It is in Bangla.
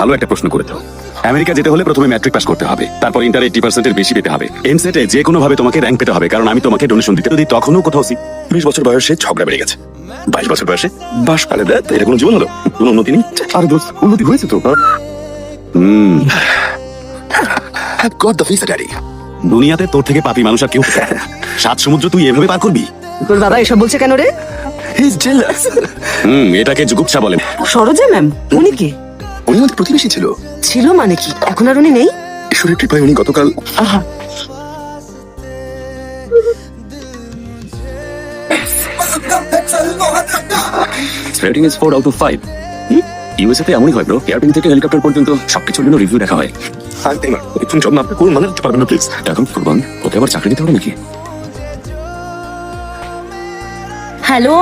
ভালো একটা প্রশ্ন করে দাও। আমেরিকা যেতে হলে প্রথমে ম্যাট্রিক পাস করতে হবে। তারপর ইন্টার এইটি পার্সেন্টের বেশি পেতে হবে। এমসেটে যে কোনো ভাবে তোমাকে র্যাঙ্ক পেতে হবে কারণ আমি তোমাকে ডোনেশন দিতে যদি তখনও কোথাও বিশ বছর বয়সে ঝগড়া বেড়ে গেছে। বাইশ বছর বয়সে বাস পালে দেয় এটা কোনো জীবন হলো? কোনো উন্নতি নেই? আর দোস্ত উন্নতি হয়েছে তো। হুম। গড দ্য ফিস ড্যাডি দুনিয়াতে তোর থেকে পাপি মানুষ আর কেউ সাত সমুদ্র তুই এভাবে পার করবি? তোর বাবা এসব বলছে কেন রে? হি ইজ জেলাস হুম এটাকে জুগুপসা বলে। সরোজা ম্যাম উনি কি? উনি আমাদের প্রতিবেশী ছিল। ছিল মানে কি? এখন আর উনি নেই? ঈশ্বরের কৃপায় উনি গতকাল আহা। Rating is four out of five USA তে এমনই হয় ব্রো এয়ারপ্লেন থেকে হেলিকপ্টার পর্যন্ত সবকিছুর জন্য রিভিউ দেখা হয়। একটু জব না করুন মানে পারবেন না প্লিজ এখন কুরবান। ওকে আবার চাকরি দিতে হবে নাকি? হ্যালো